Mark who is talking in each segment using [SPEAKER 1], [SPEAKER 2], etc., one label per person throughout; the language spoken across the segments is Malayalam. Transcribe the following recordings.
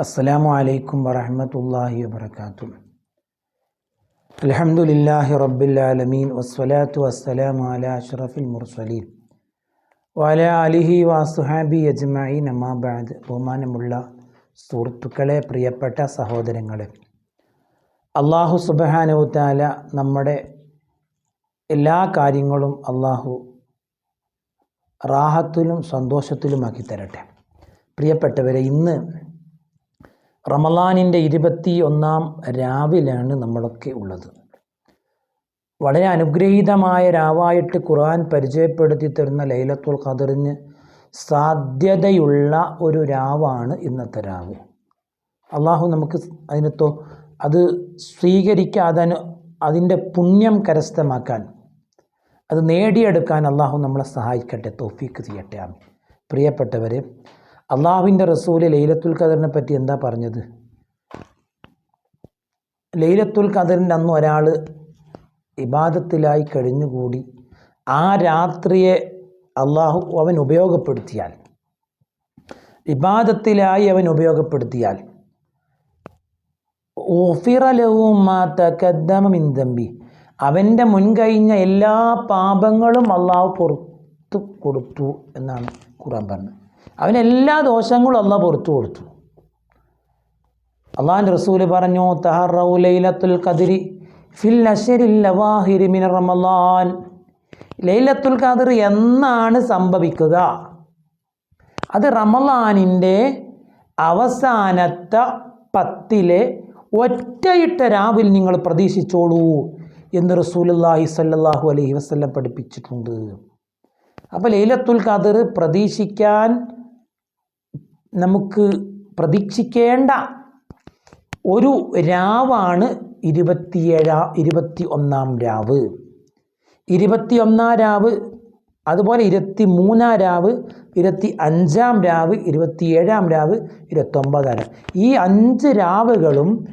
[SPEAKER 1] അസ്സലാമു അലൈക്കും വറഹ്മത്തുള്ളാഹി വബറകാതുഹു. അൽഹംദുലില്ലാഹി റബ്ബിൽ ആലമീൻ. വസ്സലാം അലാ അഷ്റഫിൽ മുർസലീൻ. വഅലാ അലിഹി വാസുഹാബി അജ്മഈൻ. നമാബാദ് ബഹുമാനമുള്ള സുഹൃത്തുക്കളെ പ്രിയപ്പെട്ട സഹോദരങ്ങളെ. അള്ളാഹു സുബ്ഹാനഹു തആല നമ്മുടെ എല്ലാ കാര്യങ്ങളും അള്ളാഹു റാഹത്തിലും സന്തോഷത്തിലുമാക്കി തരട്ടെ. പ്രിയപ്പെട്ടവരെ ഇന്ന് റമലാനിന്റെ ഇരുപത്തി ഒന്നാം രാവിലാണ് നമ്മളൊക്കെ ഉള്ളത്. വളരെ അനുഗ്രഹീതമായ രാവായിട്ട് ഖുർആൻ പരിചയപ്പെടുത്തി തരുന്ന ലൈലത്തുൽ ഖദറിന് സാധ്യതയുള്ള ഒരു രാവാണ് ഇന്നത്തെ രാവ്. അള്ളാഹു നമുക്ക് അതിനത്തോ അത് സ്വീകരിക്കാതെ അതിന്റെ പുണ്യം കരസ്ഥമാക്കാൻ അത് നേടിയെടുക്കാൻ അള്ളാഹു നമ്മളെ സഹായിക്കട്ടെ തോഫീക്ക് ചെയ്യട്ടെ. ആമീൻ. പ്രിയപ്പെട്ടവരെ അള്ളാഹുവിന്റെ റസൂൽ ലൈലത്തുൽ ഖദറിനെ പറ്റി എന്താ പറഞ്ഞത്? ലൈലത്തുൽ ഖദറിന്റെ അന്ന് ഒരാൾ ഇബാദത്തിലായി കഴിഞ്ഞുകൂടി ആ രാത്രിയെ അള്ളാഹു അവൻ ഉപയോഗപ്പെടുത്തിയാൽ ഇബാദത്തിലായി അവൻ ഉപയോഗപ്പെടുത്തിയാൽ ഓഫിറലവുമാതമിന്തമ്പി അവന്റെ മുൻകഴിഞ്ഞ എല്ലാ പാപങ്ങളും അള്ളാഹു പുറത്തു കൊടുത്തു എന്നാണ് ഖുറാൻ പറഞ്ഞത്. അവനെല്ലാ ദോഷങ്ങളും അല്ല പുറത്തു കൊടുത്തു. അള്ളാഹാൻ റസൂൽ പറഞ്ഞു തഹറൗ ലൈലത്തുൽ ഫിൽ നഷരിൽ മിന ലൈലത്തുൽ ഖദർ എന്നാണ് സംഭവിക്കുക. അത് റമലാനിന്റെ അവസാനത്തെ പത്തിലെ ഒറ്റയിട്ട രാവിൽ നിങ്ങൾ പ്രതീക്ഷിച്ചോളൂ എന്ന് റസൂലുള്ളാഹി സല്ലാഹു അലൈഹി വസല്ലം പഠിപ്പിച്ചിട്ടുണ്ട്. അപ്പോൾ ലൈലത്തുൽ ഖദർ പ്രതീക്ഷിക്കാൻ നമുക്ക് പ്രതീക്ഷിക്കേണ്ട ഒരു രാവാണ് ഇരുപത്തിയേഴാ ഇരുപത്തി ഒന്നാം രാവ്. ഇരുപത്തി ഒന്നാം രാവ് അതുപോലെ ഇരുപത്തി മൂന്നാം രാവ് ഇരുപത്തി അഞ്ചാം രാവ് ഇരുപത്തിയേഴാം രാവ് ഇരുപത്തൊമ്പതാം രാവ്. ഈ അഞ്ച് രാവുകളും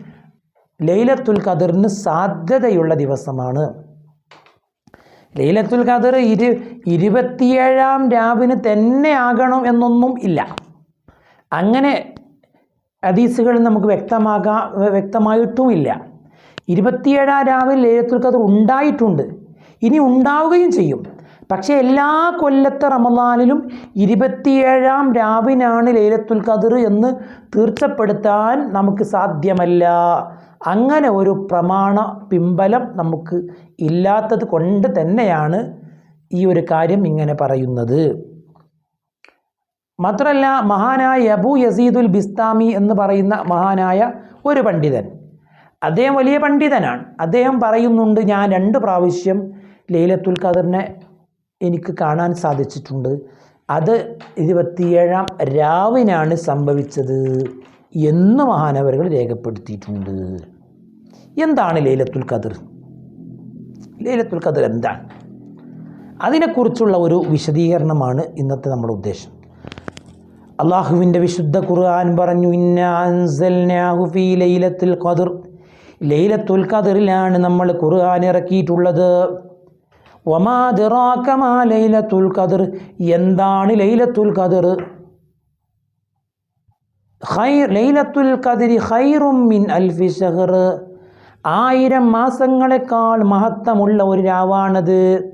[SPEAKER 1] ലൈലത്തുൽ ഖദറിന് സാധ്യതയുള്ള ദിവസമാണ്. ലൈലത്തുൽ ഖദർ ഇരു ഇരുപത്തിയേഴാം രാവിന് തന്നെ ആകണം എന്നൊന്നും ഇല്ല. അങ്ങനെ ഹദീസുകൾ നമുക്ക് വ്യക്തമാകാ വ്യക്തമായിട്ടുമില്ല. ഇരുപത്തിയേഴാം രാവിലെ ലേലത്തുൽ ഖദർ ഉണ്ടായിട്ടുണ്ട്. ഇനി ഉണ്ടാവുകയും ചെയ്യും. പക്ഷേ എല്ലാ കൊല്ലത്തെ റമദാനിലും ഇരുപത്തിയേഴാം രാവിനാണ് ലേലത്തുൽ ഖദർ എന്ന് തീർച്ചപ്പെടുത്താൻ നമുക്ക് സാധ്യമല്ല. അങ്ങനെ ഒരു പ്രമാണ പിമ്പലം നമുക്ക് ഇല്ലാത്തത് കൊണ്ട് തന്നെയാണ് ഈ ഒരു കാര്യം ഇങ്ങനെ പറയുന്നത്. മാത്രമല്ല മഹാനായ അബു യസീദുൽ ബിസ്താമി എന്ന് പറയുന്ന മഹാനായ ഒരു പണ്ഡിതൻ. അദ്ദേഹം വലിയ പണ്ഡിതനാണ്. അദ്ദേഹം പറയുന്നുണ്ട് ഞാൻ രണ്ട് പ്രാവശ്യം ലൈലത്തുൽ ഖദറിനെ എനിക്ക് കാണാൻ സാധിച്ചിട്ടുണ്ട്. അത് ഇരുപത്തിയേഴാം രാവിനാണ് സംഭവിച്ചത് എന്ന് മഹാനവരുകൾ രേഖപ്പെടുത്തിയിട്ടുണ്ട്. എന്താണ് ലൈലത്തുൽ ഖദർ? ലൈലത്തുൽ ഖദർ എന്താണ്? അതിനെക്കുറിച്ചുള്ള ഒരു വിശദീകരണമാണ് ഇന്നത്തെ നമ്മുടെ ഉദ്ദേശം. അള്ളാഹുവിന്റെ വിശുദ്ധ ഖുർആൻ പറഞ്ഞു ഇന്നാഹു ഫീ ലൈലത്തുൽ ഖദർ. ലൈലത്തുൽ ഖദറിലാണ് നമ്മൾ ഖുർആൻ ഇറക്കിയിട്ടുള്ളത്. ഒമാതിറാക്കമാ ലൈലത്തുൽ ഖദർ. എന്താണ് ലൈലത്തുൽ ഖദർ? ഖൈർ ലൈലത്തുൽ ഖദരി ഖൈറും മിൻ അൽഫി ഷഹർ ആയിരം മാസങ്ങളെക്കാൾ മഹത്തമുള്ള ഒരു രാവാണത്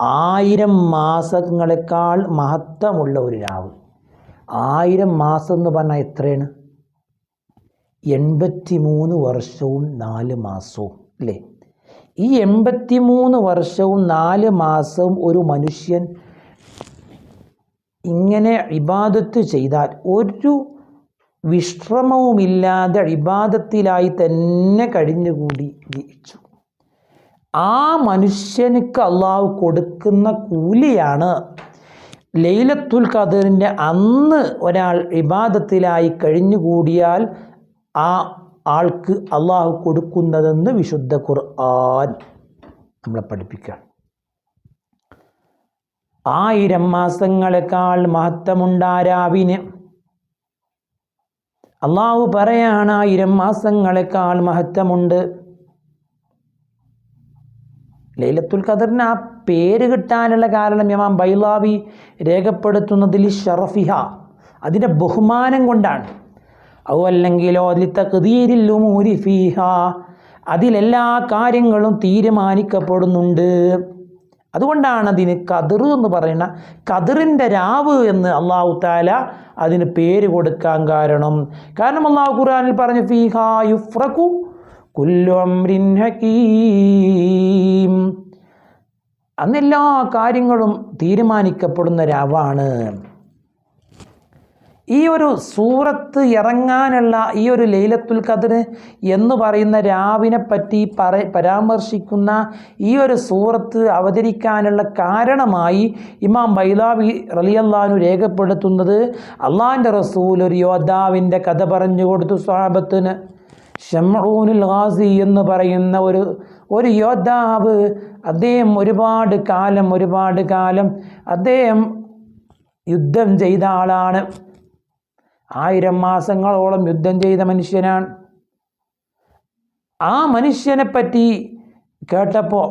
[SPEAKER 1] ആയിരം മാസങ്ങളെക്കാൾ മഹത്തമുള്ള ഒരു രാവ് ആയിരം മാസം എന്ന് പറഞ്ഞാൽ എത്രയാണ്? എൺപത്തി മൂന്ന് വർഷവും നാല് മാസവും അല്ലേ? ഈ എൺപത്തി മൂന്ന് വർഷവും നാല് മാസവും ഒരു മനുഷ്യൻ ഇങ്ങനെ ഇബാദത്ത് ചെയ്താൽ ഒരു വിശ്രമവുമില്ലാതെ ഇബാദത്തിലായി തന്നെ കഴിഞ്ഞുകൂടി ജീവിച്ചു. ആ മനുഷ്യനുക്ക് അള്ളാഹു കൊടുക്കുന്ന കൂലിയാണ് ലൈലത്തുൽ ഖദറിന്റെ അന്ന് ഒരാൾ ഇബാദത്തിലായി കഴിഞ്ഞുകൂടിയാൽ ആ ആൾക്ക് അള്ളാഹു കൊടുക്കുന്നതെന്ന് വിശുദ്ധ ഖുർആൻ നമ്മളെ പഠിപ്പിക്കുകയാണ്. ആയിരം മാസങ്ങളെക്കാൾ മഹത്വമുണ്ടാരാവിന്? അള്ളാഹു പറയാണ് ആയിരം മാസങ്ങളെക്കാൾ മഹത്വമുണ്ട്. ലൈലത്തുൽ ഖദറിന് ആ പേര് കിട്ടാനുള്ള കാരണം ഇമാം ബൈലാവി രേഖപ്പെടുത്തുന്നതിൽ ഷറഫിഹ. അതിന്റെ ബഹുമാനം കൊണ്ടാണ്. ഔ അല്ലെങ്കിലോ ലിത്തഖ്ദീരില്ലുമൂരി ഫീഹ. അതിലെല്ലാ കാര്യങ്ങളും തീരുമാനിക്കപ്പെടുന്നുണ്ട്. അതുകൊണ്ടാണ് അതിന് കതിർ എന്ന് പറയുന്ന കതിറിന്റെ രാവ് എന്ന് അള്ളാഹു താല അതിന് പേര് കൊടുക്കാൻ കാരണം. കാരണം അള്ളാഹു ഖുർആനിൽ പറഞ്ഞു ഫീഹാ യുഫ്രഖു കുല്ലു അംരിൻ ഹകീം. അന്ന് എല്ലാ കാര്യങ്ങളും തീരുമാനിക്കപ്പെടുന്ന രാവാണ്. ഈ ഒരു സൂറത്ത് ഇറങ്ങാനുള്ള ഈ ഒരു ലൈലത്തുൽ ഖദർ എന്ന് പറയുന്ന രാവിനെ പറ്റി പറ പരാമർശിക്കുന്ന ഈ ഒരു സൂറത്ത് അവതരിക്കാനുള്ള കാരണമായി ഇമാം ബൈലാവി റലിയല്ലാനു രേഖപ്പെടുത്തുന്നത് അള്ളാഹിന്റെ റസൂൽ ഒരു യോദ്ധാവിന്റെ കഥ പറഞ്ഞു കൊടുത്തു സ്വാബത്തിന് ഷംഊനുൽ ഗാസി എന്ന് പറയുന്ന ഒരു ഒരു യോദ്ധാവ് അദ്ദേഹം ഒരുപാട് കാലം ഒരുപാട് കാലം അദ്ദേഹം യുദ്ധം ചെയ്ത ആളാണ്. ആയിരം മാസങ്ങളോളം യുദ്ധം ചെയ്ത മനുഷ്യനാണ്. ആ മനുഷ്യനെ പറ്റി കേട്ടപ്പോൾ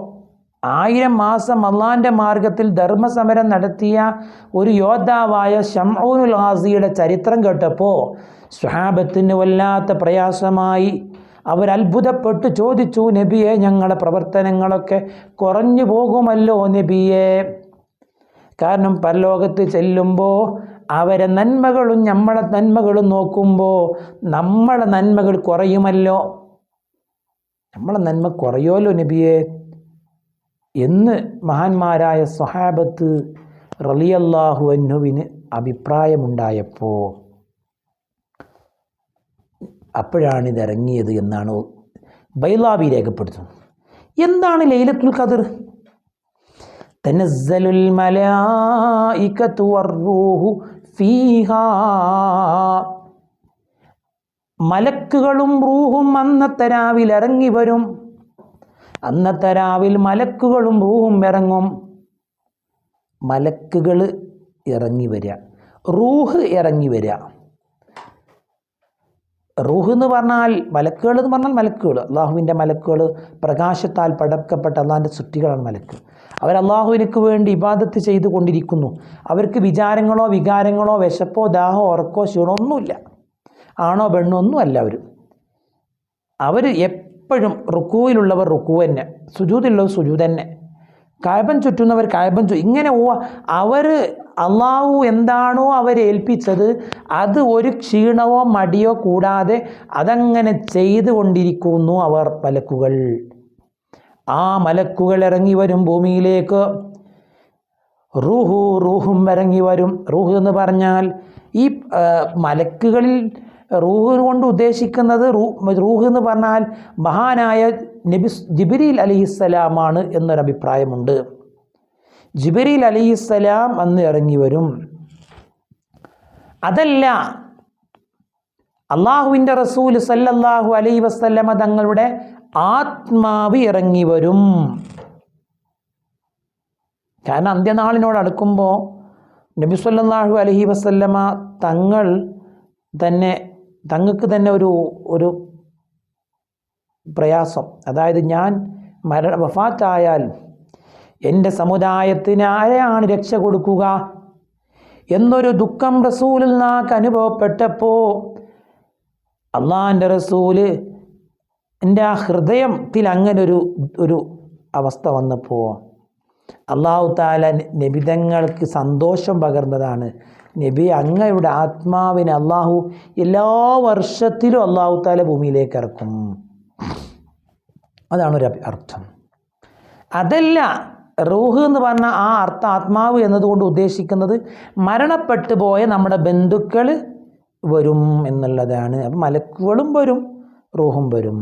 [SPEAKER 1] ആയിരം മാസം അള്ളാന്റെ മാർഗത്തിൽ ധർമ്മസമരം നടത്തിയ ഒരു യോദ്ധാവായ ഷംഊനുൽ ഹാസിയുടെ ചരിത്രം കേട്ടപ്പോൾ സ്വഹാബത്തിന് വല്ലാത്ത പ്രയാസമായി. അവരത്ഭുതപ്പെട്ട് ചോദിച്ചു നബിയെ ഞങ്ങളുടെ പ്രവർത്തനങ്ങളൊക്കെ കുറഞ്ഞു പോകുമല്ലോ നബിയെ? കാരണം പരലോകത്ത് ചെല്ലുമ്പോൾ അവരെ നന്മകളും നമ്മളെ നന്മകളും നോക്കുമ്പോൾ നമ്മളെ നന്മകൾ കുറയുമല്ലോ? നമ്മളെ നന്മ കുറയുമല്ലോ നബിയെ? എന്ന് മഹാന്മാരായ സ്വഹാബത്ത് റലിയല്ലാഹു അന്നുവിന് അഭിപ്രായമുണ്ടായപ്പോൾ അപ്പോഴാണ് ഇത് ഇറങ്ങിയത് എന്നാണ് ബൈലാബി രേഖപ്പെടുത്തുന്നത്. എന്താണ് ലൈലത്തുൽ ഖദർ? തനസ്സലുൽ മലായികത്തു വർറൂഹു ഫീഹാ. മലക്കുകളും റൂഹും അന്നത്തെ രാവിൽ ഇറങ്ങി വരും. അന്നത്തെ രാവിൽ മലക്കുകളും റൂഹും ഇറങ്ങും. മലക്കുകൾ ഇറങ്ങി വരിക റൂഹ് ഇറങ്ങി വരിക റൂഹ് എന്ന് പറഞ്ഞാൽ മലക്കുകൾ എന്ന് പറഞ്ഞാൽ മലക്കുകൾ. അള്ളാഹുവിന്റെ മലക്കുകൾ പ്രകാശത്താൽ പടക്കപ്പെട്ട അള്ളാഹിന്റെ സൃഷ്ടികളാണ് മലക്ക്. അവർ അള്ളാഹുവിനക്ക് വേണ്ടി ഇബാദത്ത് ചെയ്തു കൊണ്ടിരിക്കുന്നു അവർക്ക് വിചാരങ്ങളോ വികാരങ്ങളോ വിശപ്പോ ദാഹോ ഉറക്കോ ക്ഷീണോ ഒന്നുമില്ല. ആണോ പെണ്ണോ ഒന്നും അല്ല അവർ. അവർ എപ്പോഴും റുക്കുവിലുള്ളവർ റുക്കു തന്നെ. സുജൂതിലുള്ളവർ സുജൂത് തന്നെ കായബൻ ചുറ്റുന്നവർ കായബൻ ചു ഇങ്ങനെ അവർ അള്ളാഹു എന്താണോ അവരെ ഏൽപ്പിച്ചത് അത് ഒരു ക്ഷീണവോ മടിയോ കൂടാതെ അതങ്ങനെ ചെയ്തുകൊണ്ടിരിക്കുന്നു അവർ മലക്കുകൾ. ആ മലക്കുകൾ ഇറങ്ങി വരും ഭൂമിയിലേക്ക്. റൂഹു റൂഹും ഇറങ്ങി വരും. റൂഹ് എന്ന് പറഞ്ഞാൽ ഈ മലക്കുകളിൽ റൂഹ് കൊണ്ട് ഉദ്ദേശിക്കുന്നത് റൂ റൂഹ് എന്ന് പറഞ്ഞാൽ മഹാനായ നബി ജിബിരിൽ അലിഹിസ്സലാമാണ് എന്നൊരു അഭിപ്രായമുണ്ട് ജിബിരിൽ അലിഹിസ്സലാം അന്ന് ഇറങ്ങി വരും. അതല്ല അള്ളാഹുവിന്റെ റസൂൽ സല്ലല്ലാഹു അലൈ വസല്ലമ തങ്ങളുടെ ആത്മാവ് ഇറങ്ങി വരും. കാരണം അന്ത്യനാളിനോട് അടുക്കുമ്പോൾ നബി സല്ലല്ലാഹു അലഹി വസല്ലമ തങ്ങൾ തന്നെ തങ്ങൾക്ക് തന്നെ ഒരു ഒരു പ്രയാസം. അതായത് ഞാൻ മര വഫാത്തായാൽ എന്റെ സമുദായത്തിന് ആരെയാണ് രക്ഷ കൊടുക്കുക? എന്നൊരു ദുഃഖം റസൂലിൽ നാക്ക് അനുഭവപ്പെട്ടപ്പോൾ അള്ളാഹിന്റെ റസൂൽ എന്റെ ആ ഹൃദയത്തിൽ അങ്ങനെ ഒരു ഒരു അവസ്ഥ വന്നപ്പോൾ അള്ളാഹു താല നബിതങ്ങൾക്ക് സന്തോഷം പകർന്നതാണ്. നബി അങ്ങയുടെ ആത്മാവിനെ അള്ളാഹു എല്ലാ വർഷത്തിലും അള്ളാഹു താല ഭൂമിയിലേക്ക് ഇറക്കും. അതാണ് ഒരു അർത്ഥം. അതല്ല റൂഹ് എന്ന് പറഞ്ഞ ആ അർത്ഥ ആത്മാവ് എന്നതുകൊണ്ട് ഉദ്ദേശിക്കുന്നത് മരണപ്പെട്ടു പോയ നമ്മുടെ ബന്ധുക്കൾ വരും എന്നുള്ളതാണ്. അപ്പം മലക്കുകളും വരും റൂഹും വരും.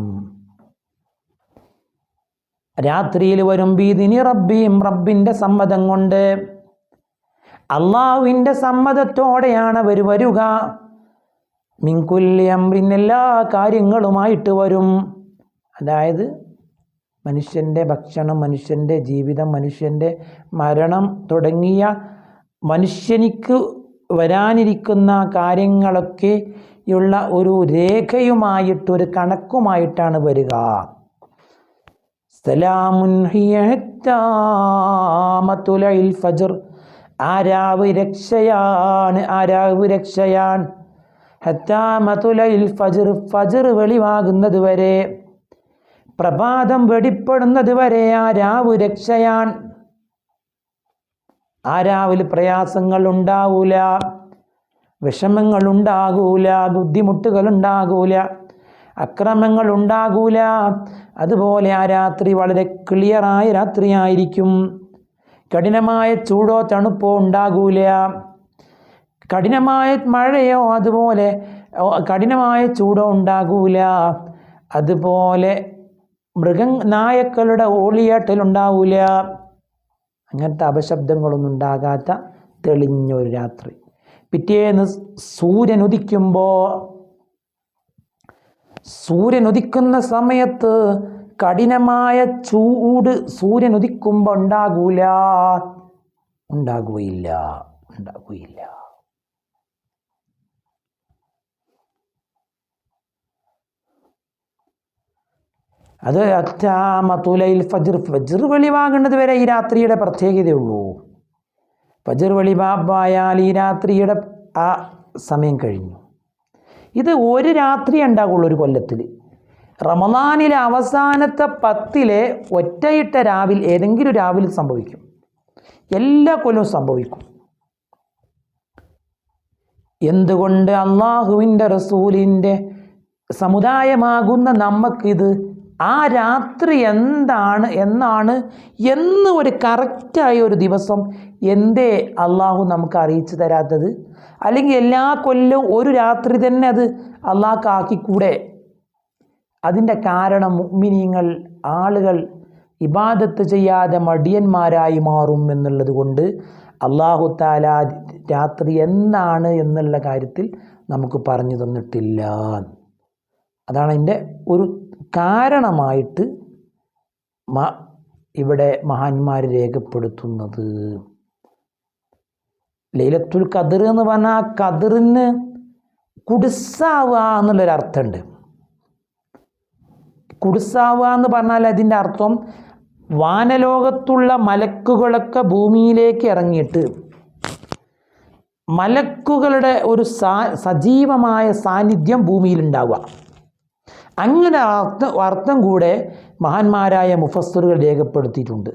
[SPEAKER 1] രാത്രിയിൽ വരും ബീദിനി റബ്ബിയും റബ്ബിന്റെ സമ്മതം കൊണ്ട്. അള്ളാഹുവിന്റെ സമ്മതത്തോടെയാണ് അവർ വരുക. മിൻകുല്ലി പിന്നെല്ലാ കാര്യങ്ങളുമായിട്ട് വരും. അതായത് മനുഷ്യന്റെ ഭക്ഷണം മനുഷ്യന്റെ ജീവിതം മനുഷ്യന്റെ മരണം തുടങ്ങിയ മനുഷ്യനിക്ക് വരാനിരിക്കുന്ന കാര്യങ്ങളൊക്കെയുള്ള ഒരു രേഖയുമായിട്ട് ഒരു കണക്കുമായിട്ടാണ് വരിക. ഫജർ. ആരാവ് രക്ഷയാണ് ആരാവ് രാവ് രക്ഷയാൻ ഹത്താമതുലയിൽ ഫജർ ഫജർ വെളിവാകുന്നത് വരെ പ്രഭാതം വെടിപ്പെടുന്നത് വരെ ആ രാവ് രക്ഷയാൻ. ആ രാവിൽ പ്രയാസങ്ങൾ ഉണ്ടാവൂല വിഷമങ്ങൾ ഉണ്ടാകൂല ബുദ്ധിമുട്ടുകൾ ഉണ്ടാകൂല അക്രമങ്ങൾ ഉണ്ടാകൂല. അതുപോലെ ആ രാത്രി വളരെ ക്ലിയറായ രാത്രിയായിരിക്കും. കഠിനമായ ചൂടോ തണുപ്പോ ഉണ്ടാകൂല. കഠിനമായ മഴയോ അതുപോലെ കഠിനമായ ചൂടോ ഉണ്ടാകൂല. അതുപോലെ മൃഗ നായക്കളുടെ ഓളിയാട്ടലുണ്ടാവൂല. അങ്ങനത്തെ അപശബ്ദങ്ങളൊന്നും ഉണ്ടാകാത്ത തെളിഞ്ഞൊരു രാത്രി. പിറ്റേന്ന് സൂര്യൻ ഉദിക്കുമ്പോൾ സൂര്യൻ ഉദിക്കുന്ന സമയത്ത് കഠിനമായ ചൂട് സൂര്യൻ ഉദിക്കുമ്പോൾ ഉണ്ടാകൂല. ഉണ്ടാകുകയില്ല. ഉണ്ടാകുകയില്ല. അത് അറ്റാമത്തുലയിൽ ഫജർ. ഫജർ വെളിവാകുന്നത് വരെ ഈ രാത്രിയുടെ പ്രത്യേകതയുള്ളൂ. ഫജർ വെളിവായാൽ ഈ രാത്രിയുടെ ആ സമയം കഴിഞ്ഞു. ഇത് ഒരു രാത്രി ഉണ്ടാകുള്ളൂ ഒരു കൊല്ലത്തിൽ. റമദാനിലെ അവസാനത്തെ പത്തിലെ ഒറ്റയിട്ട രാവിൽ ഏതെങ്കിലും രാവിൽ സംഭവിക്കും. എല്ലാ കൊല്ലവും സംഭവിക്കും. എന്തുകൊണ്ട് അള്ളാഹുവിന്റെ റസൂലിന്റെ സമുദായമാകുന്ന നമുക്കിത് ആ രാത്രി എന്താണ് എന്നാണ് എന്ന് ഒരു കറക്റ്റായ ഒരു ദിവസം എന്തേ അള്ളാഹു നമുക്ക് അറിയിച്ചു തരാത്തത്? അല്ലെങ്കിൽ എല്ലാ കൊല്ലവും ഒരു രാത്രി തന്നെ അത് അള്ളാഹ്ക്കാക്കിക്കൂടെ? അതിന്റെ കാരണം മുഅ്മിനീങ്ങൾ ആളുകൾ ഇബാദത്ത് ചെയ്യാതെ മടിയന്മാരായി മാറും എന്നുള്ളത് കൊണ്ട് അള്ളാഹു താല രാത്രി എന്നാണ് എന്നുള്ള കാര്യത്തിൽ നമുക്ക് പറഞ്ഞു തന്നിട്ടില്ല. അതാണ് എന്റെ ഒരു കാരണമായിട്ട് മ ഇവിടെ മഹാന്മാർ രേഖപ്പെടുത്തുന്നത്. ലൈലത്തുൽ കതിർ എന്ന് പറഞ്ഞാൽ ആ കതിറിന് കുടിസാവുക എന്നുള്ളൊരു അർത്ഥമുണ്ട്. കുടിസാവുക എന്ന് പറഞ്ഞാൽ അതിന്റെ അർത്ഥം വാനലോകത്തുള്ള മലക്കുകളൊക്കെ ഭൂമിയിലേക്ക് ഇറങ്ങിയിട്ട് മലക്കുകളുടെ ഒരു സജീവമായ സാന്നിധ്യം ഭൂമിയിലുണ്ടാവുക. അങ്ങനെ അർത്ഥം കൂടെ മഹാന്മാരായ മുഫസ്സറുകൾ രേഖപ്പെടുത്തിയിട്ടുണ്ട്.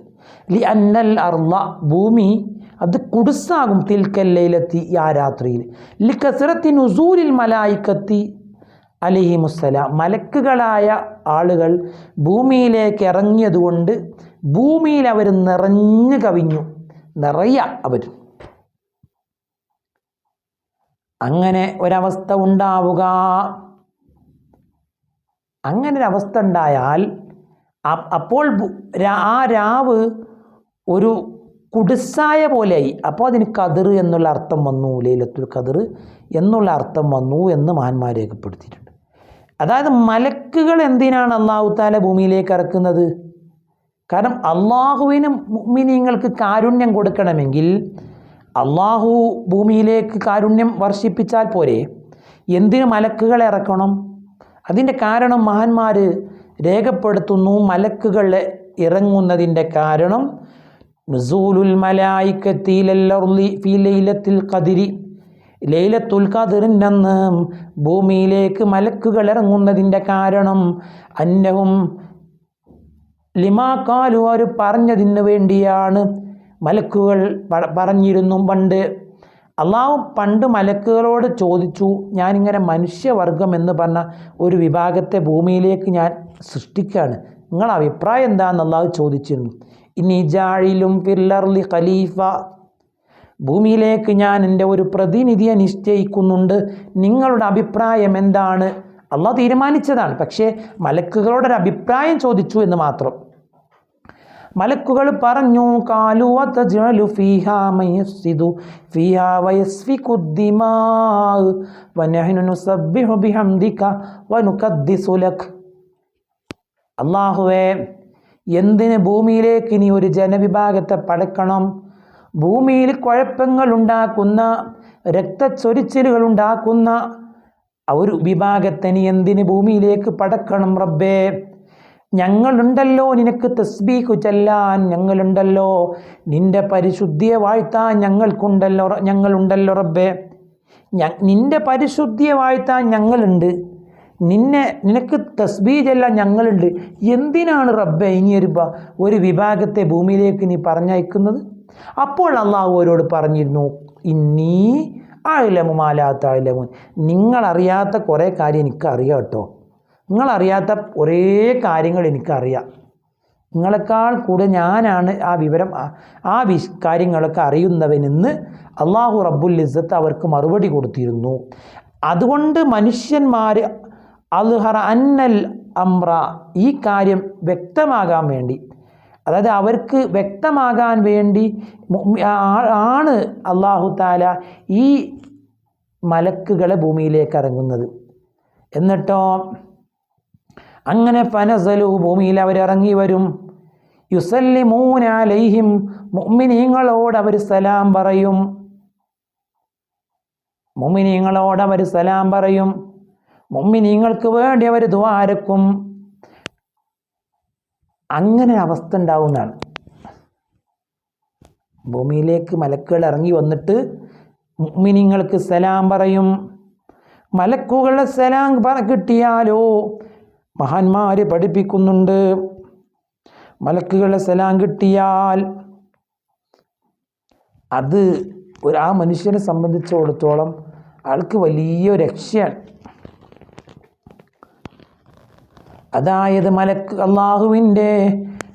[SPEAKER 1] ലി അന്നൽ അർള ഭൂമി അത് കുടുസാകും തിൽക്കല്ലയിലെത്തി ആ രാത്രിയിൽ. ലി കസറത്തി നുസൂലിൽ മലായിക്കത്തി അലിഹി മുസ്സലാം മലക്കുകളായ ആളുകൾ ഭൂമിയിലേക്ക് ഇറങ്ങിയതുകൊണ്ട് ഭൂമിയിൽ അവർ നിറഞ്ഞു കവിഞ്ഞു. നിറയ അവർ. അങ്ങനെ ഒരവസ്ഥ ഉണ്ടാവുക. അങ്ങനെ ഒരു അവസ്ഥ ഉണ്ടായാൽ അപ്പോൾ ആ രാവ് ഒരു കുടിസായ പോലെയായി. അപ്പോൾ അതിന് കതിർ എന്നുള്ള അർത്ഥം വന്നു ലൈലത്തുൽ കതിർ എന്നുള്ള അർത്ഥം വന്നു എന്ന് മഹാന്മാർ രേഖപ്പെടുത്തിയിട്ടുണ്ട്. അതായത് മലക്കുകൾ എന്തിനാണ് അള്ളാഹു താല ഭൂമിയിലേക്ക് ഇറക്കുന്നത്? കാരണം അള്ളാഹുവിന് മുഅ്മിനീങ്ങൾക്ക് കാരുണ്യം കൊടുക്കണമെങ്കിൽ അള്ളാഹു ഭൂമിയിലേക്ക് കാരുണ്യം വർഷിപ്പിച്ചാൽ പോരെ? എന്തിന് മലക്കുകളെ ഇറക്കണം? അതിന്റെ കാരണം മഹാന്മാർ രേഖപ്പെടുത്തുന്നു മലക്കുകൾ ഇറങ്ങുന്നതിന്റെ കാരണം നുസൂലുൽ മലായിക്കത്തി ലല്ലർലി ഫീ ലൈലത്തിൽ ഖദിറിന്റെ ഭൂമിയിലേക്ക് മലക്കുകൾ ഇറങ്ങുന്നതിന്റെ കാരണം അന്നവും ലിമാക്കാലു അവർ പറഞ്ഞതിന് വേണ്ടിയാണ് മലക്കുകൾ പറഞ്ഞിരുന്നു. പണ്ട് അള്ളാഹു പണ്ട് മലക്കുകളോട് ചോദിച്ചു ഞാനിങ്ങനെ മനുഷ്യവർഗം എന്ന് പറഞ്ഞ ഒരു വിഭാഗത്തെ ഭൂമിയിലേക്ക് ഞാൻ സൃഷ്ടിക്കുകയാണ്. നിങ്ങളുടെ അഭിപ്രായം എന്താണെന്ന് അള്ളാഹു ചോദിച്ചിരുന്നു. ഇനി ജാഴിലും ഫില്ലർലി ഖലീഫ ഭൂമിയിലേക്ക് ഞാൻ എന്റെ ഒരു പ്രതിനിധിയെ നിശ്ചയിക്കുന്നുണ്ട്. നിങ്ങളുടെ അഭിപ്രായം എന്താണ്? അള്ളാഹ് തീരുമാനിച്ചതാണ്. പക്ഷേ മലക്കുകളോടൊരു അഭിപ്രായം ചോദിച്ചു എന്ന് മാത്രം. മലക്കുകൾ പറഞ്ഞു കാലു ജലു ഫീഹാ മയഫ്സിദു ഫീഹാ വയസ്ഫികു ദിമാ വനഹ്നു നുസബ്ബിഹു ബിഹംദിക ലക് അള്ളാഹുവേ എന്തിന് ഭൂമിയിലേക്ക് ഇനി ഒരു ജനവിഭാഗത്തെ പടക്കണം? ഭൂമിയിൽ കുഴപ്പങ്ങൾ ഉണ്ടാക്കുന്ന രക്തച്ചൊരിച്ചിലുകൾ ഉണ്ടാക്കുന്ന ഒരു വിഭാഗത്തിന് എന്തിന് ഭൂമിയിലേക്ക് പടക്കണം റബ്ബേ? ഞങ്ങളുണ്ടല്ലോ നിനക്ക് തസ്ബീഹു ചെല്ലാൻ ഞങ്ങളുണ്ടല്ലോ നിന്റെ പരിശുദ്ധിയെ വാഴ്ത്താൻ ഞങ്ങൾക്കുണ്ടല്ലോ ഞങ്ങളുണ്ടല്ലോ റബ്ബേ. നിന്റെ പരിശുദ്ധിയെ വാഴ്ത്താൻ ഞങ്ങളുണ്ട്. നിന്നെ നിനക്ക് തസ്ബീജെല്ലാം ഞങ്ങളുണ്ട്. എന്തിനാണ് റബ്ബെ ഇനിയൊരു ഒരു വിഭാഗത്തെ ഭൂമിയിലേക്ക് നീ പറഞ്ഞയക്കുന്നത്? അപ്പോൾ അള്ളാഹു അവരോട് പറഞ്ഞിരുന്നു ഇന്നീ ആയിലമുമാലാത്ത ആയിലമുൻ നിങ്ങളറിയാത്ത കുറേ കാര്യം എനിക്കറിയാം കേട്ടോ. നിങ്ങളറിയാത്ത ഒരേ കാര്യങ്ങൾ എനിക്കറിയാം. നിങ്ങളെക്കാൾ കൂടെ ഞാനാണ് ആ വിവരം ആ- വി കാര്യങ്ങളൊക്കെ അറിയുന്നവനെന്ന് അള്ളാഹു റബ്ബുൽ ഇസ്സത്ത് അവർക്ക് മറുപടി കൊടുത്തിരുന്നു. അതുകൊണ്ട് മനുഷ്യന്മാർ അൽഹറ അന്നൽ അമ്ര ഈ കാര്യം വ്യക്തമാകാൻ വേണ്ടി അതായത് അവർക്ക് വ്യക്തമാകാൻ വേണ്ടി ആണ് അള്ളാഹു താല ഈ മലക്കുകളെ ഭൂമിയിലേക്ക് ഇറങ്ങുന്നത്. എന്നിട്ടോ അങ്ങനെ ഫനസലു ഭൂമിയിൽ അവരിറങ്ങി വരും. യുസല്ലിമൂനാലൈഹിം അലൈഹിം മുഅ്മിനീങ്ങളോട് അവർ സലാം പറയും. മുഅ്മിനീങ്ങളോട് അവർ സലാം പറയും. മുമ്മിനീങ്ങൾക്ക് വേണ്ടി അവർ ദ്വാരക്കും അങ്ങനെ അവസ്ഥ ഉണ്ടാവുന്നതാണ്. ഭൂമിയിലേക്ക് മലക്കുകൾ ഇറങ്ങി വന്നിട്ട് മുഅ്മിനീങ്ങൾക്ക് സലാം പറയും. മലക്കുകളുടെ സലാം പറ കിട്ടിയാലോ? മഹാന്മാർ പഠിപ്പിക്കുന്നുണ്ട്. മലക്കുകളെ സലാം കിട്ടിയാൽ അത് ഒരു ആ മനുഷ്യനെ സംബന്ധിച്ചിടത്തോളം ആൾക്ക് വലിയ രക്ഷയാണ്. അതായത് മലക്ക് അള്ളാഹുവിന്റെ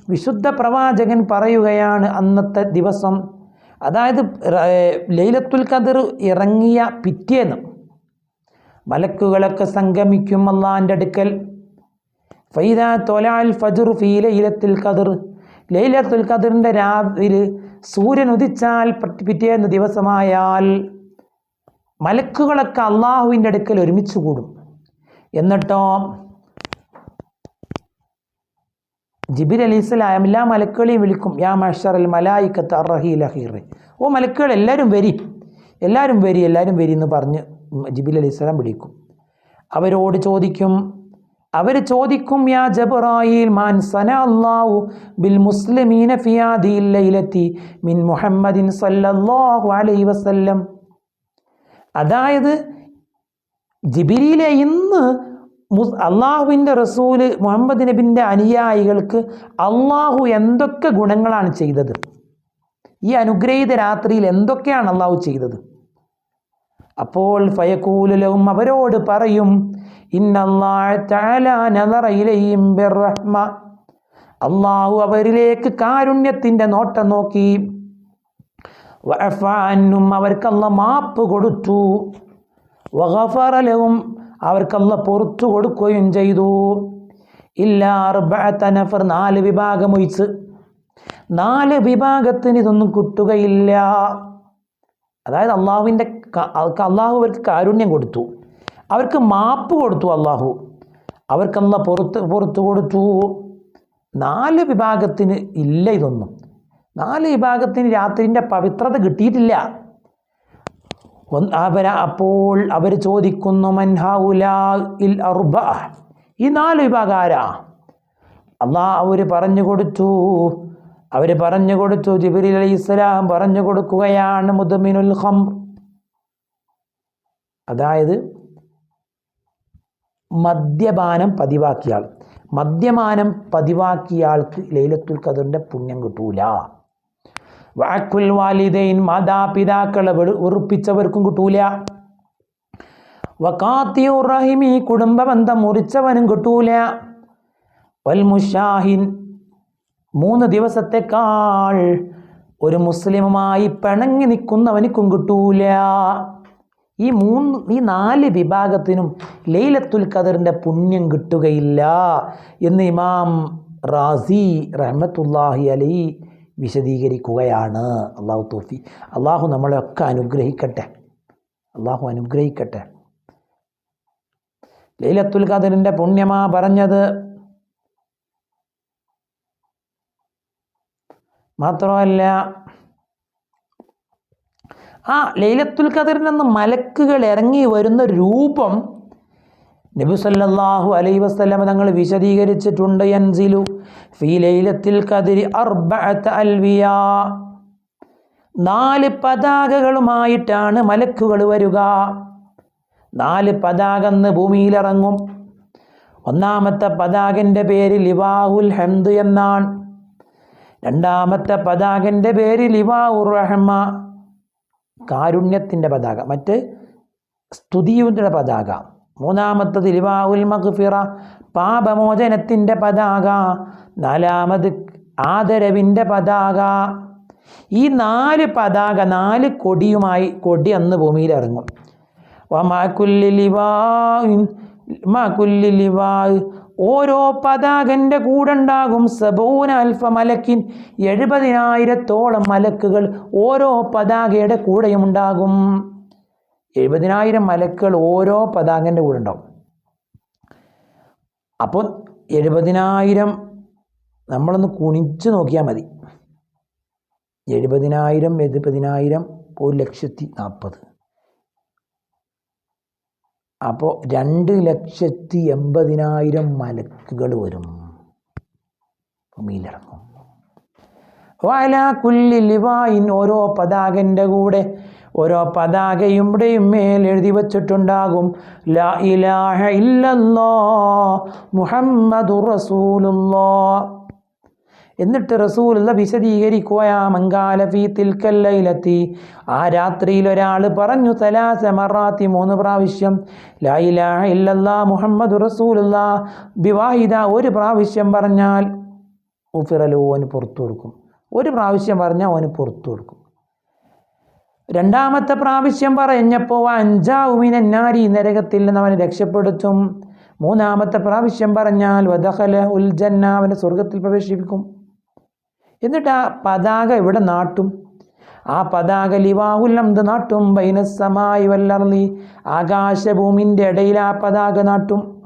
[SPEAKER 1] വിശുദ്ധ പ്രവാചകൻ പറയുകയാണ് അന്നത്തെ ദിവസം. അതായത് ലൈലത്തുൽ ഖദർ ഇറങ്ങിയ പിറ്റേന്ന് മലക്കുകളൊക്കെ സംഗമിക്കും അള്ളാന്റെ അടുക്കൽ. ഫൈദ തൊലാൽ ഫജുർ ഫീ ലൈലത്തുൽ ഖദർ. ലൈലത്തുൽ ഖദറിന്റെ രാവിൽ സൂര്യൻ ഉദിച്ചാൽ പറ്റ് പിറ്റേന്ന് ദിവസമായാൽ മലക്കുകളൊക്കെ അള്ളാഹുവിന്റെ അടുക്കൽ ഒരുമിച്ച് കൂടും. എന്നിട്ടോ ജിബിർ അലി ഇസ്ലാം എല്ലാ മലക്കുകളെയും വിളിക്കും യാ മഷറൽ മലായിക്കത്ത് അറഹീൽ അഹീർ ഓ മലക്കുകൾ എല്ലാവരും വരി. എല്ലാവരും വരി എല്ലാവരും വരി എന്ന് പറഞ്ഞ് ജിബിൽ അലി ഇസ്ലാം വിളിക്കും. അവരോട് ചോദിക്കും അവർ ചോദിക്കും യാ ജബറായിൽ മാൻ സന അല്ലാഹു ബിൽ മുസ്ലിമീന ഫിയാദിയില്ലയിലെത്തി മിൻ മുഹമ്മദിൻ സല്ലല്ലാഹു അലൈഹി വസല്ലം. അതായത് ജിബിരിയിലെ ഇന്ന് അള്ളാഹുവിന്റെ റസൂൽ മുഹമ്മദ് നബിന്റെ അനുയായികൾക്ക് അള്ളാഹു എന്തൊക്കെ ഗുണങ്ങളാണ് ചെയ്തത്? ഈ അനുഗ്രഹീത രാത്രിയിൽ എന്തൊക്കെയാണ് അള്ളാഹു ചെയ്തത്? അപ്പോൾ ഫയക്കൂലവും അവരോട് പറയും അള്ളാഹു അവരിലേക്ക് കാരുണ്യത്തിന്റെ നോട്ടം നോക്കി. അവർക്കല്ല മാപ്പ് കൊടുത്തു. വഹഫറലവും അവർക്കല്ല പൊറത്തു കൊടുക്കുകയും ചെയ്തു. ഇല്ലാർബനഫർ നാല് വിഭാഗം ഒഴിച്ച്. നാല് വിഭാഗത്തിന് ഇതൊന്നും കിട്ടുകയില്ല. അതായത് അള്ളാഹുവിന്റെ അള്ളാഹു അവർക്ക് കാരുണ്യം കൊടുത്തു. അവർക്ക് മാപ്പ് കൊടുത്തു അള്ളാഹു. അവർക്കല്ല പുറത്ത് പുറത്തു കൊടുത്തു. നാല് വിഭാഗത്തിന് ഇല്ല ഇതൊന്നും. നാല് വിഭാഗത്തിന് രാത്രിന്റെ പവിത്രത കിട്ടിയിട്ടില്ല. അവര അപ്പോൾ അവർ ചോദിക്കുന്നു മൻഹൗലാ ഇൽ ഈ നാല് വിഭാഗം ആരാ? അള്ളാ അവർ പറഞ്ഞു കൊടുത്തു. അവർ പറഞ്ഞു കൊടുത്തു. ജിബിരി അലി ഇസ്ലാം പറഞ്ഞു കൊടുക്കുകയാണ് മുദമിനുൽ ഖംർ. അതായത് മദ്യപാനം പതിവാക്കിയ ആൾ മദ്യപാനം പതിവാക്കിയ ആൾക്ക് ലൈലത്തുൽ ഖദറിന്റെ പുണ്യം കിട്ടൂല. വാക്കുൽ വാലിദൈൻ മാതാപിതാക്കളെ വെറു- വെറുപ്പിച്ചവർക്കും കിട്ടൂല. വക്കാത്തിയുർ റഹിമി കുടുംബ ബന്ധം മുറിച്ചവനും കിട്ടൂല. വൽ മുഷാഹിൻ മൂന്ന് ദിവസത്തെക്കാൾ ഒരു മുസ്ലിമുമായി പിണങ്ങി നിൽക്കുന്നവനിക്കും കിട്ടൂല. ഈ മൂന്ന് ഈ നാല് വിഭാഗത്തിനും ലൈലത്തുൽ ഖദറിന്റെ പുണ്യം കിട്ടുകയില്ല എന്ന് ഇമാം റാസി റഹ്മത്തുല്ലാഹി അലി വിശദീകരിക്കുകയാണ്. അള്ളാഹു തോഫി അള്ളാഹു നമ്മളെയൊക്കെ അനുഗ്രഹിക്കട്ടെ. അള്ളാഹു അനുഗ്രഹിക്കട്ടെ. ലൈലത്തുൽ ഖദറിന്റെ പുണ്യമാ പറഞ്ഞത് മാത്രമല്ല ആ ലൈലത്തുൽ ഖദറിൽ നിന്ന് മലക്കുകൾ ഇറങ്ങി വരുന്ന രൂപം നബി സല്ലല്ലാഹു അലൈഹി വസല്ലം തങ്ങൾ വിശദീകരിച്ചിട്ടുണ്ട്. യൻസിലു ഫീ ലൈലത്തിൽ ഖദരി അർബഅത അൽവിയ. നാല് പതാകകളുമായിട്ടാണ് മലക്കുകൾ വരിക. നാല് പതാകന്ന് ഭൂമിയിലിറങ്ങും. ഒന്നാമത്തെ പതാകന്റെ പേര് ലിവാഹുൽ ഹംദ് എന്നാണ്. രണ്ടാമത്തെ പതാകന്റെ പേര് ലിവാഉർ റഹ്മ. കാരുണ്യത്തിന്റെ പതാക. മറ്റ് സ്തുതിയുടെ പതാക. മൂന്നാമത്തത് തിരുവാവുൽ മഗ്ഫിറ പാപമോചനത്തിന്റെ പതാക. നാലാമത് ആദരവിന്റെ പതാക. ഈ നാല് പതാക നാല് കൊടിയുമായി കൊടി അന്ന് ഭൂമിയിൽ ഇറങ്ങും. ഓരോ പതാകന്റെ കൂടുണ്ടാകും സബൂന അൽഫ മലക്കിൻ എഴുപതിനായിരത്തോളം മലക്കുകൾ ഓരോ പതാകയുടെ കൂടെയും ഉണ്ടാകും എഴുപതിനായിരം മലക്കുകൾ ഓരോ പതാകന്റെ കൂടെ ഉണ്ടാകും അപ്പോൾ എഴുപതിനായിരം നമ്മളൊന്ന് കുണിച്ച് നോക്കിയാൽ മതി. എഴുപതിനായിരം എഴുപതിനായിരം ഒരു ലക്ഷത്തി നാൽപ്പത്. അപ്പോൾ രണ്ട് ലക്ഷത്തി എൺപതിനായിരം മലക്കുകൾ വരും. ഭൂമിയിലിറങ്ങും വല കുല്ലി ലിവായിൻ ഓരോ പതാകന്റെ കൂടെ ഓരോ പതാകയുടെയും മേൽ എഴുതി വച്ചിട്ടുണ്ടാകും. ലാ ഇലാഹ ഇല്ലല്ലോ മുഹമ്മദ് റസൂലുള്ളോ. എന്നിട്ട് റസൂലുള്ള വിശദീകരിക്കുകയാ മങ്കാല ഫീ തിൽക്കല്ലയിലെത്തി ആ രാത്രിയിൽ ഒരാൾ പറഞ്ഞു തലാസ മറാത്തി മൂന്ന് പ്രാവശ്യം. ലാ ഇലാഹ ഇല്ലല്ലാ മുഹമ്മദ് റസൂലുള്ള. വിവാഹിത ഒരു പ്രാവശ്യം പറഞ്ഞാൽ ഉഫിറലു അവന് പുറത്തു കൊടുക്കും. ഒരു പ്രാവശ്യം പറഞ്ഞാൽ അവന് പുറത്തു കൊടുക്കും. രണ്ടാമത്തെ പ്രാവശ്യം പറഞ്ഞപ്പോൾ അഞ്ചാവുമിനാരി നരകത്തിൽ നിന്ന് അവനെ രക്ഷപ്പെടുത്തും. മൂന്നാമത്തെ പ്രാവശ്യം പറഞ്ഞാൽ വദഹല ഉൽജന്ന അവനെ സ്വർഗത്തിൽ പ്രവേശിപ്പിക്കും. എന്നിട്ട് ആ പതാക ഇവിടെ നാട്ടും? ആ പതാക ലിവാഹുല്ലംത് നാട്ടും ബൈനസമായി വല്ലർലി ആകാശഭൂമിന്റെ ഇടയിൽ ആ പതാക നാട്ടും.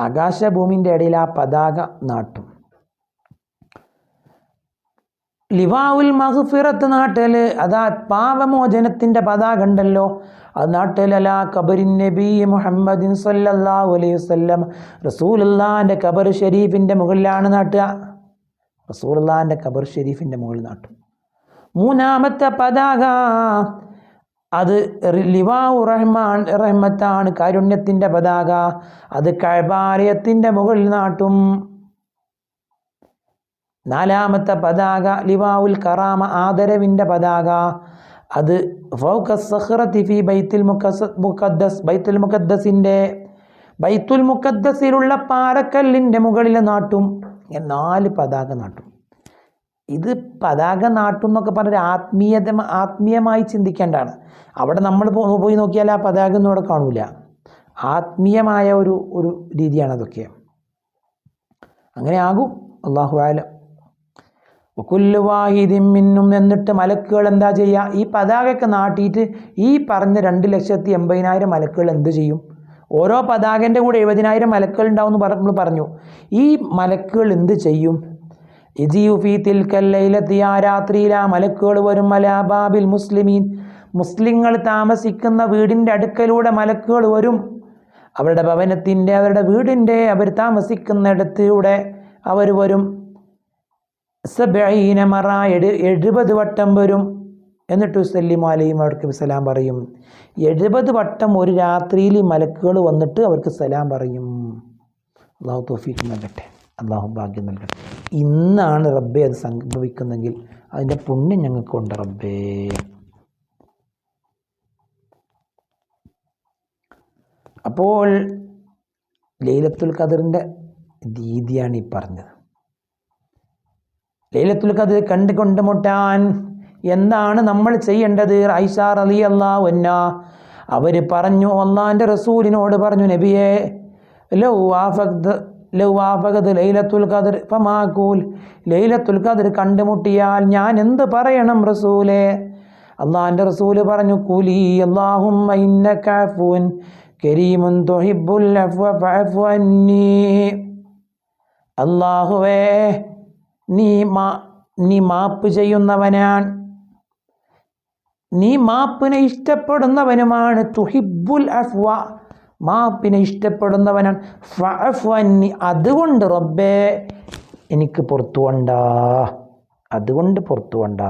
[SPEAKER 1] ആകാശഭൂമിന്റെ ഇടയിൽ ആ പതാക നാട്ടും. ലിവാവുൽ മഹ്ഫിറത്ത് നാട്ടൽ അതാ പാപമോചനത്തിന്റെ പതാക ഉണ്ടല്ലോ. അത് നാട്ടൽ അലാ കബരിൻ നബി മുഹമ്മദിൻ സല്ലാ അലൈഹി വസല്ലം. അല്ലാന്റെ കബർ ഷെരീഫിന്റെ മുകളിലാണ് നാട്ടുക. റസൂലുള്ളാഹിന്റെ കബർ ഷെരീഫിന്റെ മുകളിൽ നാട്ടും. മൂന്നാമത്തെ പതാക അത് ലിവാഉ റഹ്മാൻ റഹ്മത്താണ് കാരുണ്യത്തിന്റെ പതാക അത് കഴബാലയത്തിന്റെ മുകളിൽ നാട്ടും. നാലാമത്തെ പതാക ലിവാവുൽ കറാമ ആദരവിന്റെ പതാക അത് ഫി ബൈത്തുൽ മുക്കസ് മുഖദ്ദസ് ബൈത്തുൽ മുഖദ്ദസിന്റെ ബൈത്തുൽ മുഖദ്ദസിലുള്ള പാറക്കല്ലിന്റെ മുകളിൽ നാട്ടും. ഇങ്ങനെ നാല് പതാക നാട്ടും. ഇത് പതാക നാട്ടും എന്നൊക്കെ പറഞ്ഞൊരു ആത്മീയത ആത്മീയമായി ചിന്തിക്കേണ്ടതാണ്. അവിടെ നമ്മൾ പോയി നോക്കിയാൽ ആ പതാക ഒന്നും അവിടെ കാണൂല. ആത്മീയമായ ഒരു ഒരു രീതിയാണ് അതൊക്കെ. അങ്ങനെ ആകും. അള്ളാഹു ആലം. കുല്ലുവാഹിദിം മിന്നും എന്നിട്ട് മലക്കുകൾ എന്താ ചെയ്യുക? ഈ പതാകയൊക്കെ നാട്ടിയിട്ട് ഈ പറഞ്ഞ രണ്ട് ലക്ഷത്തി എൺപതിനായിരം മലക്കുകൾ എന്ത് ചെയ്യും? ഓരോ പതാകന്റെ കൂടെ എഴുപതിനായിരം മലക്കുകൾ ഉണ്ടാവും എന്ന് നമ്മൾ പറഞ്ഞു. ഈ മലക്കുകൾ എന്ത് ചെയ്യും? ഇജിയുഫി ആ രാത്രിയിൽ ആ മലക്കുകൾ വരും മലാബാബിൽ മുസ്ലിമീൻ. മുസ്ലിങ്ങൾ താമസിക്കുന്ന വീടിന്റെ അടുക്കലൂടെ മലക്കുകൾ വരും. അവരുടെ ഭവനത്തിന്റെ അവരുടെ വീടിന്റെ അവർ താമസിക്കുന്നിടത്തിലൂടെ അവർ വരും. സബീന എഴുപത് വട്ടം വരും. എന്നിട്ട് സല്ലിം അലയും അവർക്ക് സലാം പറയും. എഴുപത് വട്ടം ഒരു രാത്രിയിൽ മലക്കുകൾ വന്നിട്ട് അവർക്ക് സലാം പറയും. അള്ളാഹു തോഫീക്ക് നൽകട്ടെ. അള്ളാഹു ഭാഗ്യം നൽകട്ടെ. ഇന്നാണ് റബ്ബെ അത് സംഭവിക്കുന്നെങ്കിൽ അതിന്റെ പുണ്യം ഞങ്ങൾക്കുണ്ട് റബ്ബേ. അപ്പോൾ ലൈലത്തുൽ ഖദറിന്റെ രീതിയാണ് ഈ പറഞ്ഞത്. ലൈലത്തുൽ ഖദർ കണ്ട് കൊണ്ടുമുട്ടാൻ എന്താണ് നമ്മൾ ചെയ്യേണ്ടത്? ഐഷാർ അലി അള്ളാഹുന്ന അവർ പറഞ്ഞു അള്ളാന്റെ റസൂലിനോട് പറഞ്ഞു നബിയെ ലൗ ആഫഖ് ലൗ ലൈലത്തുൽ ഖദർ ഫമാക്കൂൽ ലൈലത്തുൽ ഖദർ കണ്ടുമുട്ടിയാൽ ഞാൻ എന്ത് പറയണം റസൂലെ? അള്ളാന്റെ റസൂൽ പറഞ്ഞു കൂലി അള്ളാഹും കരീമുൻ തൊഹിബുൽ അള്ളാഹുവേ നീ മാ നീ മാപ്പ് ചെയ്യുന്നവനാണ്. നീ മാപ്പിനെ ഇഷ്ടപ്പെടുന്നവനുമാണ്. തുഹിബുൽ അഫ്വ. മാപ്പിനെ ഇഷ്ടപ്പെടുന്നവനാണ്. ഫഅഫ്വന്നി. അതുകൊണ്ട് റബ്ബേ എനിക്ക് പുറത്തു കൊണ്ട അതുകൊണ്ട് പുറത്തു കൊണ്ട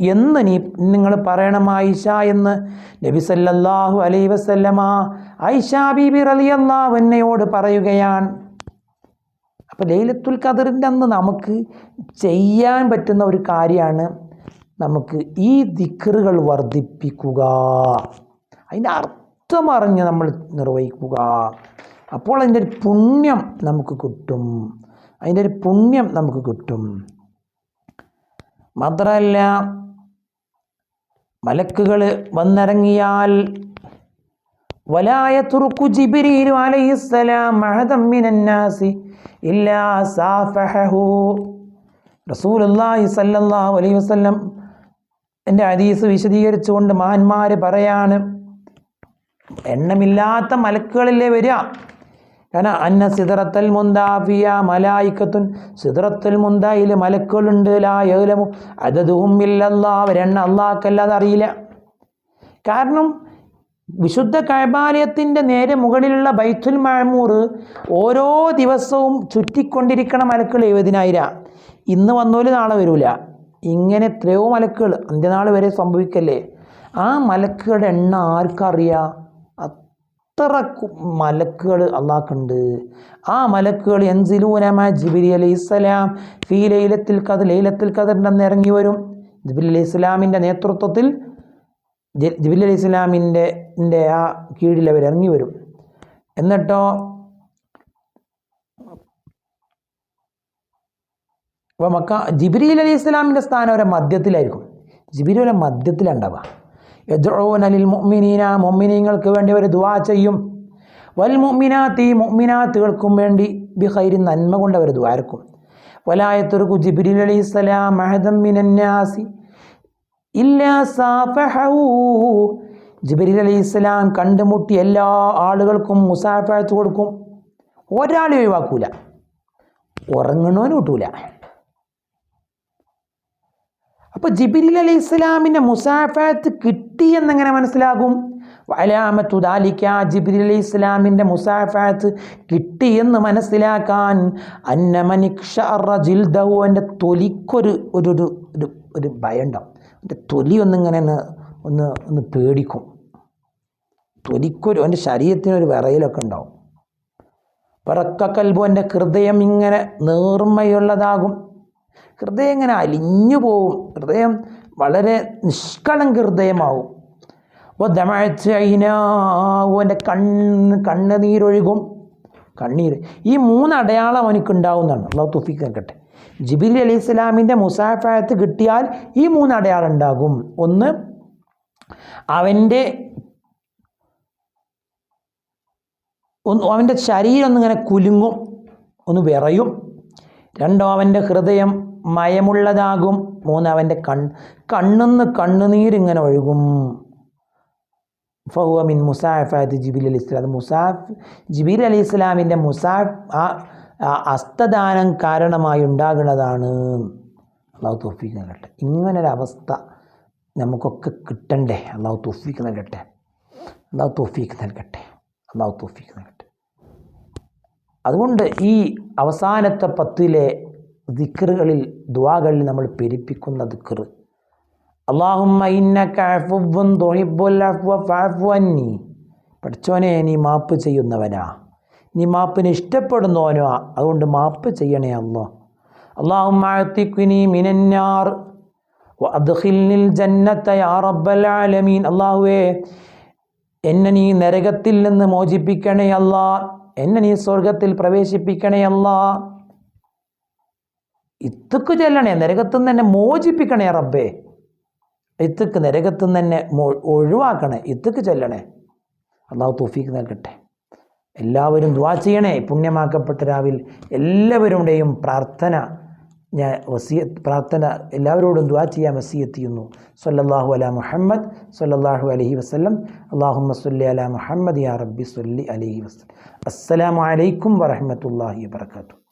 [SPEAKER 1] എന്ന് നീ നിങ്ങൾ പറയണം ആയിഷ എന്ന് നബി സല്ലല്ലാഹു അലൈഹി വസല്ലമ ആയിഷ ബീബി റളിയല്ലാഹു എന്നയോട് പറയുകയാണ്. അപ്പോൾ ലൈലത്തുൽ ഖദറിന്റെ അന്ന് നമുക്ക് ചെയ്യാൻ പറ്റുന്ന ഒരു കാര്യമാണ് നമുക്ക് ഈ ദിക്കറുകൾ വർദ്ധിപ്പിക്കുക. അതിന്റെ അർത്ഥമറിഞ്ഞ് നമ്മൾ നിർവഹിക്കുക. അപ്പോൾ അതിന്റെ ഒരു പുണ്യം നമുക്ക് കിട്ടും. അതിന്റെ ഒരു പുണ്യം നമുക്ക് കിട്ടും. മാത്രമല്ല മലക്കുകൾ വന്നിറങ്ങിയാൽ വലായ തുറുക്കു ജിബിരിലു അലൈഹിസ്സലാം ഇല്ലാ സാഫഹു റസൂലുള്ളാഹി സല്ലല്ലാഹു അലൈഹി വസല്ലം എന്റെ ഹദീസ് വിശദീകരിച്ചുകൊണ്ട് മഹാന്മാർ പറയാണ് എണ്ണമില്ലാത്ത മലക്കുകളിലേ വരിക. കാരണം അന്ന സിദറത്തൽ മുന്താഫിയ മലായിക്കത്തുൻ സിദറത്തുൽ മുന്തായിൽ മലക്കുകളുണ്ട് ലാ അതതും ഇല്ലല്ലാ അവരെണ്ണ അള്ളാഹ്ക്കല്ലാതെ അറിയില്ല. കാരണം വിശുദ്ധ കൈബാലയത്തിന്റെ നേരെ മുകളിലുള്ള ബൈത്തുൽ മഴമൂർ ഓരോ ദിവസവും ചുറ്റിക്കൊണ്ടിരിക്കണ മലക്കുകൾ എഴുപതിനായിരം. ഇന്ന് വന്നോൽ നാളെ വരൂല. ഇങ്ങനെ എത്രയോ മലക്കുകൾ അന്ത്യനാൾ വരെ സംഭവിക്കല്ലേ? ആ മലക്കുകളുടെ എണ്ണ ആർക്കറിയാം? അത്ര മലക്കുകൾ അള്ളാഹ്ക്കുണ്ട്. ആ മലക്കുകൾ എൻസിലൂനമ ജിബിരി അലൈഹി ഇസ്ലാം ഫീ ലൈലത്തിൽ കഥ ലൈലത്തിൽ കതിറിന്റെ അന്ന് ഇറങ്ങി വരും. ജിബിലി അലൈഹി ഇസ്ലാമിന്റെ നേതൃത്വത്തിൽ ജിബിലി അലൈഹി ഇസ്ലാമിന്റെ ആ കീഴിൽ അവർ ഇറങ്ങി വരും. എന്നിട്ടോ അപ്പോൾ മക്ക ജിബ്രീൽ അലി ഇസ്ലാമിന്റെ സ്ഥാനം അവരെ മധ്യത്തിലായിരിക്കും. ജിബിരി അവരെ മധ്യത്തിലുണ്ടാവുക. യദ്രോൻ അലിൽ മൊമ്മിനീന മുഅ്മിനീങ്ങൾക്ക് വേണ്ടി അവർ ദുവാ ചെയ്യും. വൽ മുഅ്മിനാത്തി മൊമ്മിനാത്തുകൾക്കും വേണ്ടി ബി ഹൈരി നന്മ കൊണ്ട് അവർ ദ്വാരക്കും വലായത്തുർക്കു ജിബിരി അലി ഇസ്ലാം മഹദം മിനന്യാസി ഇല്ലാ സാഫഹു ജിബരീൽ അലൈഹി ഇസ്ലാം കണ്ടുമുട്ടി എല്ലാ ആളുകൾക്കും മുസാഫത്ത് കൊടുക്കും. ഒരാളെ ഒഴിവാക്കൂല. ഉറങ്ങണോന് കിട്ടൂല. അപ്പോൾ ജിബിരിൽ അലൈഹി ഇസ്ലാമിന്റെ മുസാഫാത്ത് കിട്ടി എന്നെങ്ങനെ മനസ്സിലാകും? വലാമത്തു ദാലിക്ക ജിബിരി ഇസ്ലാമിന്റെ ഇസ്ലാമിന്റെ മുസാഫാത്ത് കിട്ടി എന്ന് മനസ്സിലാക്കാൻ അന്നമനിക്ഷു എന്റെ തൊലിക്കൊരു ഒരു ഒരു ഒരു ഒരു ഭയം ഉണ്ടാവും എന്റെ തൊലി ഒന്നിങ്ങനെ ഒന്ന് ഒന്ന് ഒന്ന് പേടിക്കും. തൊലിക്കൊരു എന്റെ ശരീരത്തിനൊരു വിറയിലൊക്കെ ഉണ്ടാവും. പിറക്കക്കൽബു എന്റെ ഹൃദയം ഇങ്ങനെ നേർമ്മയുള്ളതാകും ഹൃദയം ഇങ്ങനെ അലിഞ്ഞു പോവും. ഹൃദയം വളരെ നിഷ്കളങ്ക ഹൃദയമാവും. അപ്പോൾ ദമഴച്ച് അയിനാവു എന്റെ കണ്ണ് കണ്ണുനീരൊഴുകും. കണ്ണീര്. ഈ മൂന്ന് അടയാളം അവനക്ക് ഉണ്ടാവുന്നതാണ് അള്ളാഹു തുഫിക്ക് നിൽക്കട്ടെ ജിബിലി അലി ഇസ്ലാമിന്റെ മുസാഫായത്ത് കിട്ടിയാൽ ഈ മൂന്ന് അടയാളം ഉണ്ടാകും. ഒന്ന് അവന്റെ ഒന്ന് അവന്റെ ശരീരം ഒന്നിങ്ങനെ കുലുങ്ങും ഒന്ന് വിറയും. രണ്ടോ അവന്റെ ഹൃദയം മയമുള്ളതാകും. മൂന്ന് അവന്റെ കൺ കണ്ണെന്ന് കണ്ണുനീരിങ്ങനെ ഒഴുകും. ഫഹുവ മിൻ മുസാഫാത്ത് ജിബിൽ അലി ഇസ്ലാം അത് മുസാഫ് ജിബിൽ അലി ഇസ്ലാമിന്റെ മുസാഫ് ആ അസ്തദാനം കാരണമായി ഉണ്ടാകുന്നതാണ്. അള്ളാഹു തോഫിക്ക് നൽകട്ടെ. ഇങ്ങനൊരവസ്ഥ നമുക്കൊക്കെ കിട്ടണ്ടേ? അള്ളാഹു തോഫിക്ക് നൽകട്ടെ? അള്ളാഹു തോഫിക്ക് നൽകട്ടെ? അള്ളാഹു തോഫിക്ക് നൽകട്ടെ? അതുകൊണ്ട് ഈ അവസാനത്തെ പത്തിലെ ദിക്റുകളിൽ ദ്വാകളിൽ നമ്മൾ പെരുപ്പിക്കുന്ന ദിക്കർ അള്ളാഹുമ്മി പഠിച്ചോനെ നീ മാപ്പ് ചെയ്യുന്നവനാ. നീ മാപ്പിന് ഇഷ്ടപ്പെടുന്നവനോ അതുകൊണ്ട് മാപ്പ് ചെയ്യണേ അല്ലോ അള്ളാഹുമ്മ അഅ്തിഖ്നി മിനന്നാർ വഅദ്ഖിൽനിൽ ജന്നത യാ റബ്ബൽ ആലമീൻ. അള്ളാഹുവേ എന്നെ നീ നരകത്തിൽ നിന്ന് മോചിപ്പിക്കണേ അല്ലാ എന്നെ നീ സ്വർഗത്തിൽ പ്രവേശിപ്പിക്കണേ അല്ലാ ഇത്തക്ക് ചെല്ലണേ നരകത്തുനിന്ന് എന്നെ മോചിപ്പിക്കണേ റബ്ബേ. ഇത്തക്ക് നരകത്തുനിന്ന് തന്നെ ഒഴിവാക്കണേ ഇത്തക്ക് ചെല്ലണേ. അള്ളാഹു തൗഫീക്ക് നൽകട്ടെ. എല്ലാവരും ദ്വാ ചെയ്യണേ. പുണ്യമാക്കപ്പെട്ട രാവിൽ എല്ലാവരുടെയും പ്രാർത്ഥന ഞാൻ വസിയ പ്രാർത്ഥന എല്ലാവരോടും ദ്വാ ചെയ്യാൻ വസിയത്ത് ചെയ്യുന്നു സല്ലല്ലാഹു അല മുഹമ്മദ് സൊല്ലാഹു അലഹി വസ്ലം അള്ളാഹുമ്മ സല്ലി അല മുഹമ്മദ് യാ റബ്ബി സല്ലി അലഹി വസ്ലം അസ്സലാമലൈക്കും വറഹ്മത്തുള്ളാഹി വബറകാതുഹു.